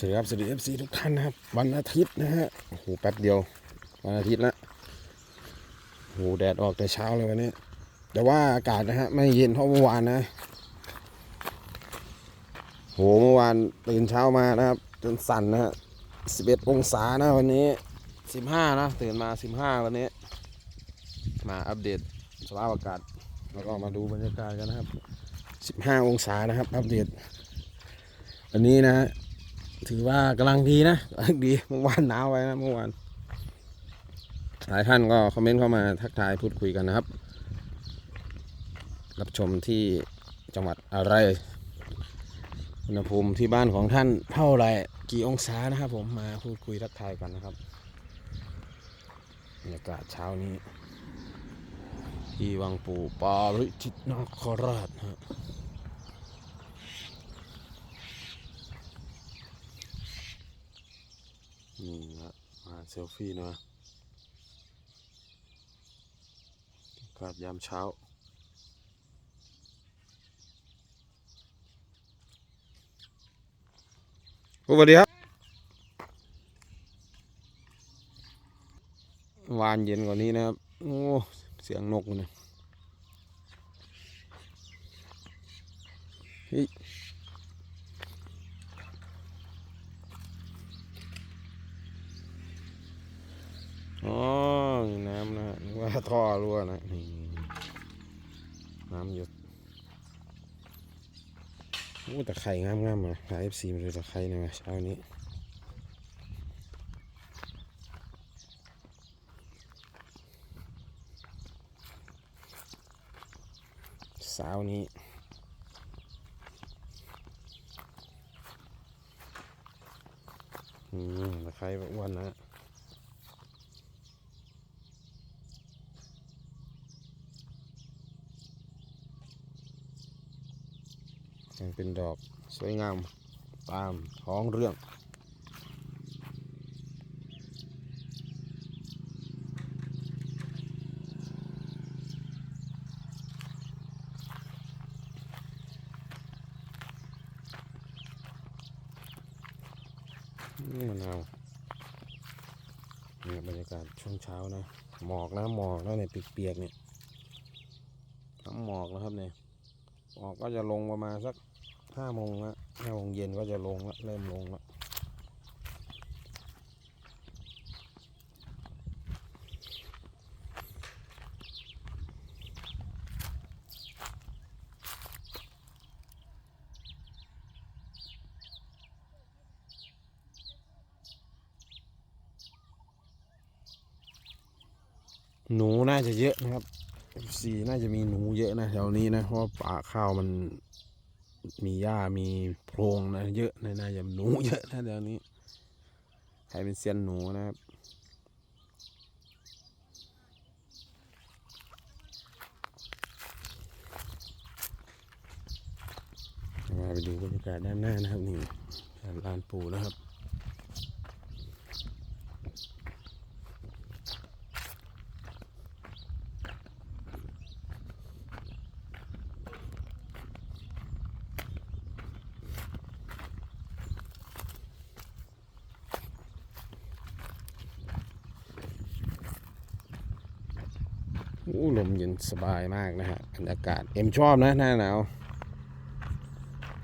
สวัสดีครับสวัสดีเอฟซีทุกท่านนะครับ วันอาทิตย์นะฮะโอ้โหแป๊บเดียว วันอาทิตย์ละโอ้โหแดดออกแต่เช้าเลยวันนี้ แต่ว่าอากาศนะฮะไม่เย็นเท่าเมื่อวานนะโหเมื่อวานตื่นเช้ามานะครับ จนสั่นนะฮะ11องศานะวันนี้15นะ ตื่นมา15วันนี้ มาอัปเดตสภาพอากาศ แล้วก็มาดูบรรยากาศกันนะครับ15องศานะครับ อัปเดตวันนี้นะฮะ ถือว่ากำลังดีนะกำลังดีเมื่อวานหนาวไว้นะเมื่อวานหลายท่านก็คอมเมนต์เข้ามาทักทายพูดคุยกันนะครับ รับชมที่จังหวัดอะไร อุณหภูมิที่บ้านของท่านเท่าไรกี่องศานะครับผมมาพูดคุยทักทายกันนะครับบรรยากาศเช้านี้ ที่วังปู่ปาริจิตนคราชฮะ นี่นะมาเซลฟี่นะกาศยามเช้าสวัสดีครับ วานเย็นกว่านี้นะครับ โอ้ เสียงนกมันนะเฮ้ย อ๋อนี่น้ำนะฮะนึกว่า ท่อรั่วนะนี่น้ำหยดโอ้แต่ไข่งามๆมาหาเอฟซีมาดูแต่ไข่หน่อยเช้านี้เช้านี้อืมต่ไข่อ้วนนะ เป็นดอกสวยงามตามท้องเรื่อง นี่มันเอาเนี่ยบรรยากาศช่วงเช้านะ หมอกนะหมอกแล้วเนี่ยเปียกๆเนี่ยทั้งหมอกนะครับเนี่ยออกก็จะลงประมาณสัก ห้าโมงละห้าโมงเย็นก็จะลงละเริ่มลงละหนูน่าจะเยอะนะครับสีน่าจะมีหนูเยอะนะแถวนี้นะเพราะป่าข้าวมัน มีหญ้ามีโพรงนะเยอะนะน่าจะหนูเยอะนะแถวนี้ใครเป็นเซียนหนูนะครับมาไปดูบรรยากาศด้านหน้านะครับนี่ลานปูนะครับ อู้ลมเย็นสบายมากนะฮะบรรยากาศเอ็มชอบนะหน้าหนาว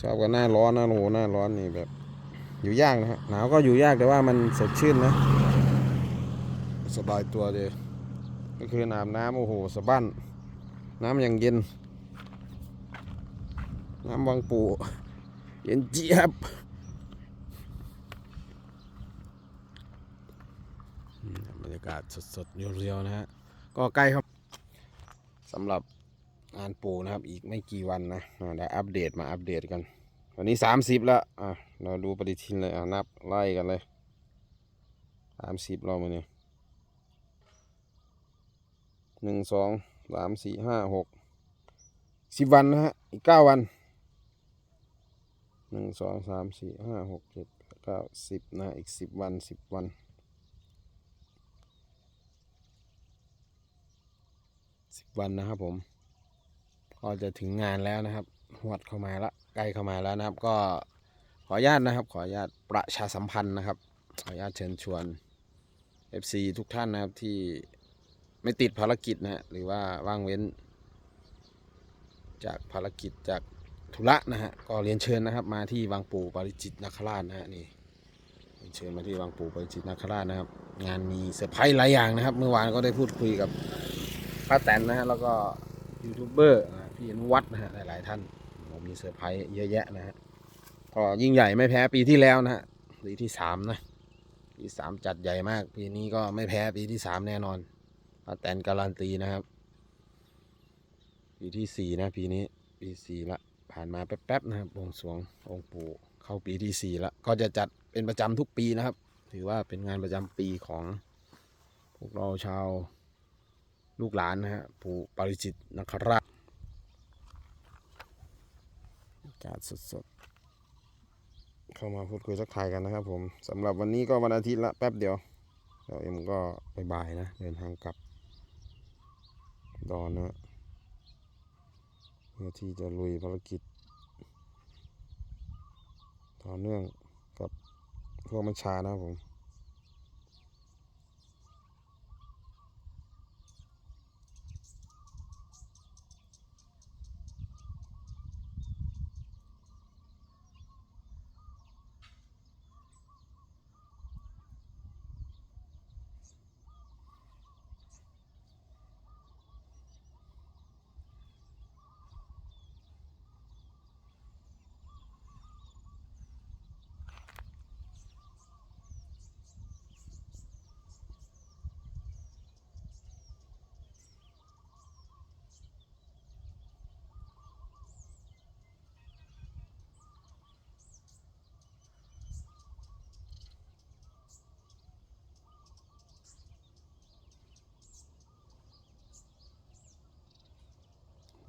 ชอบกับหน้าร้อนนะโหหน้าร้อนนี่แบบ อยู่ยากนะฮะหนาวก็อยู่ยากแต่ว่ามันสดชื่นนะ สบายตัวเลยก็คือน้ำน้ำโอ้โหสบั้นน้ำอย่างเย็น น้ำวังปูเย็นเจี๊ยบบรรยากาศสดๆเรียวๆนะฮะ ก็ใกล้ครับ สำหรับงานปูนะครับ อีกไม่กี่วันนะได้อัปเดตมาอัปเดตกัน วันนี้สามสิบแล้วอะเราดูปฏิทินเลยอะนับไล่กันเลยสามสิบเรามาเนี่ยหนึ่งสองสามสี่ห้าหกสิบวันนะฮะอีกเก้าวันหนึ่งสองสามสี่ห้าหกเจ็ดแปดเก้าสิบนะอีกสิบวันสิบวัน สิบวันนะครับผม ก็จะถึงงานแล้วนะครับหวดเข้ามาละใกล้เข้ามาแล้วนะครับ ก็ขออนุญาตนะครับ ขออนุญาตประชาสัมพันธ์นะครับ ขออนุญาตเชิญชวน FC ทุกท่านนะครับที่ไม่ติดภารกิจนะฮะหรือว่าว่างเว้น จากภารกิจจากธุระนะฮะก็เรียนเชิญนะครับมาที่วังปู่ปาริจิตนาคราชนะฮะนี่เรียนเชิญมาที่วังปู่ปาริจิตนาคราชนะครับ งานมีเซอร์ไพรส์หลายอย่างนะครับ เมื่อวานก็ได้พูดคุยกับ ป้าแตนนะฮะแล้วก็ยูทูบเบอร์พี่อนุวัฒน์นะฮะหลาย ๆ ท่านผมมีเซอร์ไพรส์เยอะแยะนะฮะก็ยิ่งใหญ่ไม่แพ้ปีที่แล้วนะฮะปีที่สามนะปีสามจัดใหญ่มาก ปีนี้ก็ไม่แพ้ปีที่สามแน่นอนป้าแตนการันตีนะครับ ปีที่สี่นะปีนี้ปีสี่ละผ่านมาแป๊บๆนะครับวงสวงองค์ปู่เข้าปีที่สี่ละก็จะจัดเป็นประจำทุกปีนะครับ ถือว่าเป็นงานประจำปีของพวกเราชาว ลูกหลานนะฮะปู่ปริจิตนคราชอากาศสดๆ เข้ามาพูดคุยสักทายกันนะครับผมสำหรับวันนี้ก็วันอาทิตย์ละแป๊บเดียวเดี๋ยวเอ็มก็ไปบ่ายนะ เดินทางกลับ ดอนนะเพื่อที่จะลุยภารกิจ ต่อเนื่องกับพวกมัญชานะครับผม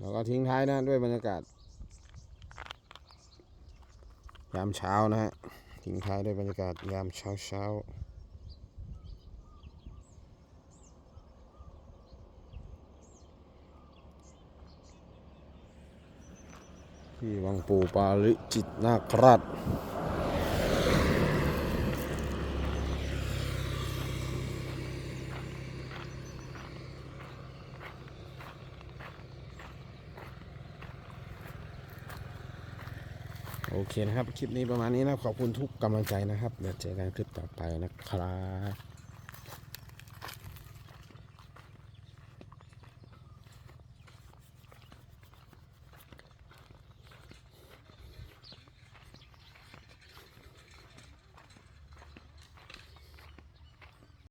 แล้วก็ทิ้งท้ายนะด้วยบรรยากาศ ยามเช้านะฮะทิ้งท้ายด้วยบรรยากาศยามเช้าเช้าที่วังปูปาลิจิตนาคราช โอเคนะครับ คลิปนี้ประมาณนี้นะ ขอบคุณทุกกำลังใจนะครับ เดี๋ยวเจอกันคลิปต่อไปนะครับ